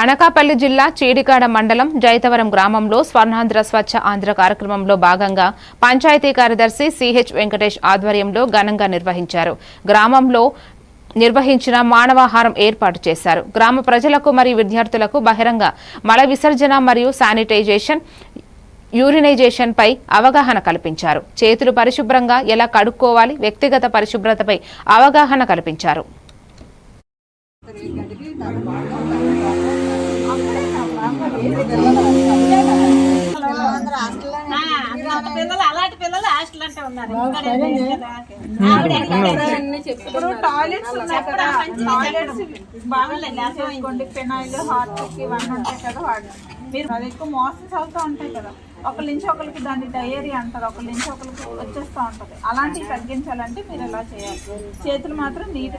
అనకాపల్లి జిల్లా చీడికాడ మండలం జైతవరం గ్రామంలో స్వర్ణాంధ్ర స్వచ్ఛ ఆంధ్ర కార్యక్రమంలో భాగంగా పంచాయతీ కార్యదర్శి సిహెచ్ వెంకటేష్ ఆధ్వర్యంలో ఘనంగా నిర్వహించారు. గ్రామంలో నిర్వహించిన మానవాహారం ఏర్పాటు చేశారు. గ్రామ ప్రజలకు మరియు విద్యార్థులకు బహిరంగ మల విసర్జన మరియు శానిటైజేషన్ యూరినైజేషన్ పై అవగాహన కల్పించారు. చేతులు పరిశుభ్రంగా ఎలా కడుక్కోవాలి వ్యక్తిగత పరిశుభ్రతపై అవగాహన కల్పించారు. పిల్లలు అలాంటి పిల్లలు హాస్టల్ అంటే ఉన్నారు ఇప్పుడు టాయిలెట్స్ ఉన్నాయి కదా టాయిలెట్స్ బాగుందండి అసలు వేసుకోండి ఫినాయిల్ హార్పిక్ ఇవన్నీ ఉంటాయి కదా వాడు మీరు అది ఎక్కువ మోసన్స్ అవుతూ ఉంటాయి కదా ఒకరి నుంచి ఒకరికి దాన్ని డయేరియా అంటారు ఒకరి నుంచి ఒకరికి వచ్చేస్తూ ఉంటుంది అలాంటివి తగ్గించాలంటే మీరు ఎలా చేయాలి చేతులు మాత్రం నీట్